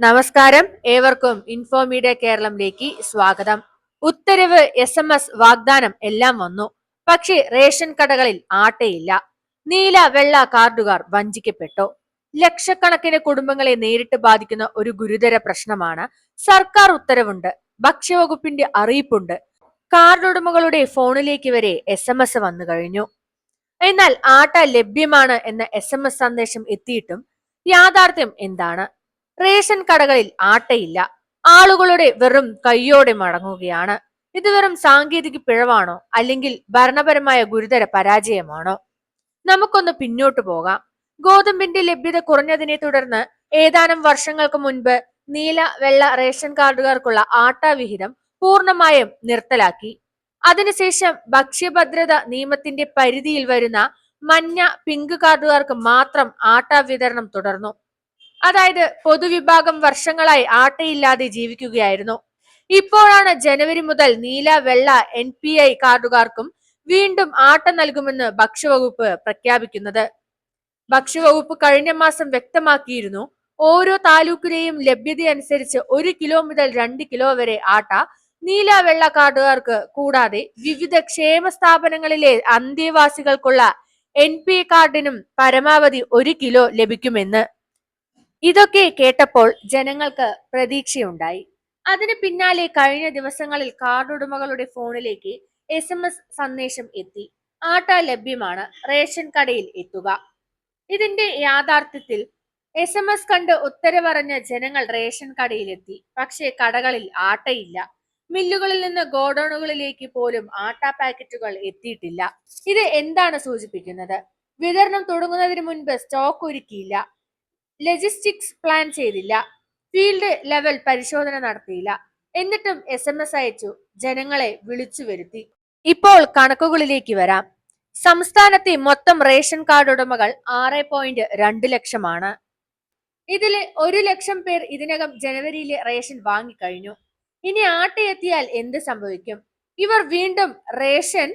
നമസ്കാരം. ഏവർക്കും ഇൻഫോമീഡിയ കേരളത്തിലേക്ക് സ്വാഗതം. ഉത്തരവ് എസ് എം എസ് വാഗ്ദാനം എല്ലാം വന്നു. പക്ഷേ റേഷൻ കടകളിൽ ആട്ടയില്ല. നീല വെള്ള കാർഡുകാർ വഞ്ചിക്കപ്പെട്ടു. ലക്ഷക്കണക്കിന് കുടുംബങ്ങളെ നേരിട്ട് ബാധിക്കുന്ന ഒരു ഗുരുതര പ്രശ്നമാണ്. സർക്കാർ ഉത്തരവുണ്ട്. ഭക്ഷ്യവകുപ്പിന്റെ അറിയിപ്പുണ്ട്. കാർഡുടമകളുടെ ഫോണിലേക്ക് വരെ എസ് എം എസ് വന്നു കഴിഞ്ഞു. എന്നാൽ ആട്ട ലഭ്യമാണ് എന്ന എസ് എം എസ് സന്ദേശം എത്തിയിട്ടും യാഥാർത്ഥ്യം എന്താണ്? റേഷൻ കടകളിൽ ആട്ടയില്ല. ആളുകളുടെ വെറും കയ്യോടെ മടങ്ങുകയാണ്. ഇത് വെറും സാങ്കേതിക പിഴവാണോ? അല്ലെങ്കിൽ ഭരണപരമായ ഗുരുതര പരാജയമാണോ? നമുക്കൊന്ന് പിന്നോട്ട് പോകാം. ഗോതമ്പിന്റെ ലഭ്യത കുറഞ്ഞതിനെ തുടർന്ന് ഏതാനും വർഷങ്ങൾക്ക് മുൻപ് നീല വെള്ള റേഷൻ കാർഡുകാർക്കുള്ള ആട്ടാ വിഹിതം പൂർണമായും നിർത്തലാക്കി. അതിനുശേഷം ഭക്ഷ്യഭദ്രത നിയമത്തിന്റെ പരിധിയിൽ വരുന്ന മഞ്ഞ പിങ്ക് കാർഡുകാർക്ക് മാത്രം ആട്ടാ വിതരണം തുടർന്നു. അതായത് പൊതുവിഭാഗം വർഷങ്ങളായി ആട്ടയില്ലാതെ ജീവിക്കുകയായിരുന്നു. ഇപ്പോഴാണ് ജനുവരി മുതൽ നീല വെള്ള എൻ പി ഐ കാർഡുകാർക്കും വീണ്ടും ആട്ട നൽകുമെന്ന് ഭക്ഷ്യവകുപ്പ് പ്രഖ്യാപിക്കുന്നത്. ഭക്ഷ്യവകുപ്പ് കഴിഞ്ഞ മാസം വ്യക്തമാക്കിയിരുന്നു ഓരോ താലൂക്കിലെയും ലഭ്യതയനുസരിച്ച് ഒരു കിലോ മുതൽ രണ്ട് കിലോ വരെ ആട്ട നീല വെള്ള കാർഡുകാർക്ക് കൂടാതെ വിവിധ ക്ഷേമ സ്ഥാപനങ്ങളിലെ അന്തേവാസികൾക്കുള്ള എൻ പി കാർഡിനും പരമാവധി ഒരു കിലോ ലഭിക്കുമെന്ന്. ഇതൊക്കെ കേട്ടപ്പോൾ ജനങ്ങൾക്ക് പ്രതീക്ഷയുണ്ടായി. അതിന് പിന്നാലെ കഴിഞ്ഞ ദിവസങ്ങളിൽ കാർഡുടമകളുടെ ഫോണിലേക്ക് എസ് എം എസ് സന്ദേശം എത്തി. ആട്ട ലഭ്യമാണ്. റേഷൻ കടയിൽ എത്തുക. ഇതിന്റെ യാഥാർത്ഥ്യത്തിൽ എസ് എം എസ് കണ്ട് ഉത്തരവറിഞ്ഞ ജനങ്ങൾ റേഷൻ കടയിലെത്തി പക്ഷേ കടകളിൽ ആട്ടയില്ല. മില്ലുകളിൽ നിന്ന് ഗോഡൌണുകളിലേക്ക് പോലും ആട്ട പാക്കറ്റുകൾ എത്തിയിട്ടില്ല. ഇത് എന്താണ് സൂചിപ്പിക്കുന്നത്? വിതരണം തുടങ്ങുന്നതിന് മുൻപ് സ്റ്റോക്ക് ഒരുക്കിയില്ല. ലജിസ്റ്റിക്സ് പ്ലാൻ ചെയ്തില്ല. ഫീൽഡ് ലെവൽ പരിശോധന നടത്തിയില്ല. എന്നിട്ടും എസ് എം എസ് അയച്ചു ജനങ്ങളെ വിളിച്ചു വരുത്തി. ഇപ്പോൾ കണക്കുകളിലേക്ക് വരാം. സംസ്ഥാനത്തെ മൊത്തം റേഷൻ കാർഡ് ഉടമകൾ ആറ് പോയിന്റ് രണ്ട് ലക്ഷമാണ്. ഇതിൽ ഒരു ലക്ഷം പേർ ഇതിനകം ജനുവരിയിലെ റേഷൻ വാങ്ങിക്കഴിഞ്ഞു. ഇനി ആട്ടയെത്തിയാൽ എന്ത് സംഭവിക്കും? ഇവർ വീണ്ടും റേഷൻ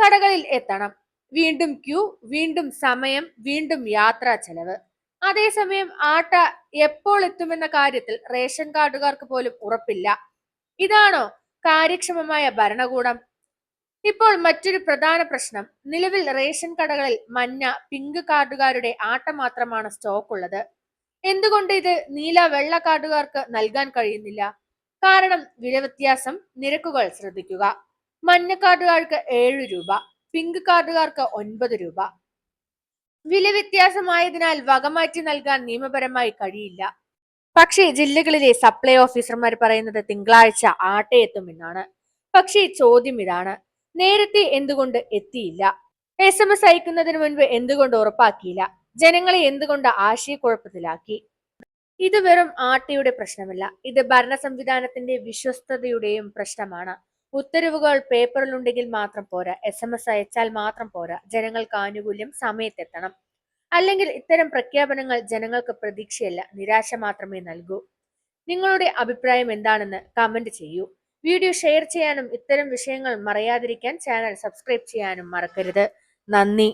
കടകളിൽ എത്തണം. വീണ്ടും ക്യൂ വീണ്ടും സമയം വീണ്ടും യാത്രാ ചെലവ്. അതേസമയം ആട്ട എപ്പോൾ എത്തുമെന്ന കാര്യത്തിൽ റേഷൻ കാർഡുകാർക്ക് പോലും ഉറപ്പില്ല. ഇതാണോ കാര്യക്ഷമമായ ഭരണകൂടം? ഇപ്പോൾ മറ്റൊരു പ്രധാന പ്രശ്നം. നിലവിൽ റേഷൻ കടകളിൽ മഞ്ഞ പിങ്ക് കാർഡുകാരുടെ ആട്ട മാത്രമാണ് സ്റ്റോക്ക് ഉള്ളത്. എന്തുകൊണ്ട് ഇത് നീല വെള്ള കാർഡുകാർക്ക് നൽകാൻ കഴിയുന്നില്ല? കാരണം വില വ്യത്യാസം നിരക്കുകൾ ശ്രദ്ധിക്കുക. മഞ്ഞ കാർഡുകാർക്ക് ഏഴ് രൂപ പിങ്ക് കാർഡുകാർക്ക് ഒൻപത് രൂപ വില വ്യത്യാസമായതിനാൽ വകമാറ്റി നൽകാൻ നിയമപരമായി കഴിയില്ല. പക്ഷേ ജില്ലകളിലെ സപ്ലൈ ഓഫീസർമാർ പറയുന്നത് തിങ്കളാഴ്ച ആട്ടയെത്തുമെന്നാണ്. പക്ഷേ ചോദ്യം ഇതാണ്. നേരത്തെ എന്തുകൊണ്ട് എത്തിയില്ല? എസ് എം എസ് അയക്കുന്നതിന് മുൻപ് എന്തുകൊണ്ട് ഉറപ്പാക്കിയില്ല? ജനങ്ങളെ എന്തുകൊണ്ട് ആശയക്കുഴപ്പത്തിലാക്കി? ഇത് വെറും ആട്ടയുടെ പ്രശ്നമല്ല. ഇത് ഭരണ സംവിധാനത്തിന്റെ വിശ്വസ്തതയുടെയും പ്രശ്നമാണ്. ഉത്തരവുകൾ പേപ്പറിലുണ്ടെങ്കിൽ മാത്രം പോരാ. എസ് എം എസ് അയച്ചാൽ മാത്രം പോരാ. ജനങ്ങൾക്ക് ആനുകൂല്യം സമയത്തെത്തണം. അല്ലെങ്കിൽ ഇത്തരം പ്രഖ്യാപനങ്ങൾ ജനങ്ങൾക്ക് പ്രതീക്ഷയല്ല നിരാശ മാത്രമേ നൽകൂ. നിങ്ങളുടെ അഭിപ്രായം എന്താണെന്ന് കമന്റ് ചെയ്യൂ. വീഡിയോ ഷെയർ ചെയ്യാനും ഇത്തരം വിഷയങ്ങൾ മറയാതിരിക്കാൻ ചാനൽ സബ്സ്ക്രൈബ് ചെയ്യാനും മറക്കരുത്. നന്ദി.